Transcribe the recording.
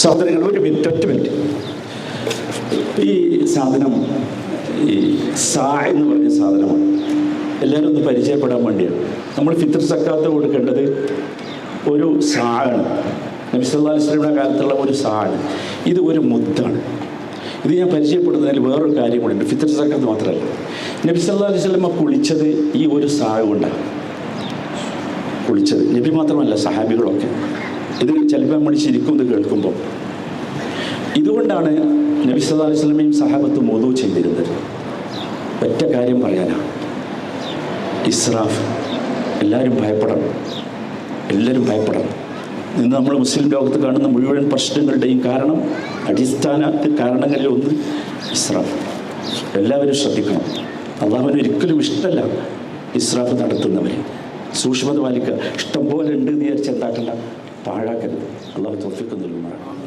സഹോദരങ്ങൾ ഒരു മിനിറ്റ് ഒറ്റ മിനിറ്റ്. ഈ സാധനം ഈ സാ എന്ന് പറഞ്ഞ സാധനമാണ് എല്ലാവരും ഒന്ന് പരിചയപ്പെടാൻ വേണ്ടിയാണ്. നമ്മൾ ഫിത്തർ സക്കാത്ത് കൊടുക്കേണ്ടത് ഒരു സാണ് വസല്ലമയുടെ കാലത്തുള്ള ഒരു സാണ് ഇത് ഒരു മുത്താണ്. ഇത് ഞാൻ പരിചയപ്പെടുന്നതിൽ വേറൊരു കാര്യം കൂടിയുണ്ട് ഫിത്തർ സക്കാത്ത് മാത്രമല്ല. നബി സല്ലല്ലാഹു അലൈഹി കുളിച്ചത് ഈ ഒരു സാ കൊണ്ടാണ്. കുളിച്ചത്. നബി മാത്രമല്ല സഹാബികളൊക്കെ. ഇത് ചിലപ്പോൾ നമ്മൾ ശരിക്കും ഇത് കേൾക്കുമ്പോൾ. ഇതുകൊണ്ടാണ് നബി സല്ലാ അലൈഹി വസല്ലമയും സഹാബത്തും മോദു ചെയ്തിരുന്നത്. ഒറ്റ കാര്യം പറയാനാണ് ഇസ്രാഫ് എല്ലാവരും ഭയപ്പെടണം. എല്ലാവരും ഭയപ്പെടണം. ഇന്ന് നമ്മൾ മുസ്ലിം ലോകത്ത് കാണുന്ന മുഴുവൻ പ്രശ്നങ്ങളുടെയും കാരണം അടിസ്ഥാന കാരണങ്ങളിൽ ഒന്ന് ഇസ്രാഫ്. എല്ലാവരും ശ്രദ്ധിക്കണം. അള്ളാഹുവിന് ഒരിക്കലും ഇഷ്ടമല്ല ഇസ്രാഫ് നടത്തുന്നവരെ. സൂക്ഷ്മത പാലിക്കുക. ഇഷ്ടം പോലെ ഉണ്ട് എന്ന് വിചാരിച്ച് എന്താക്കണ്ട? പാഴാക്കരുത് അള്ളാഹു തോഫിക്ക് നൽകുമാറാണ്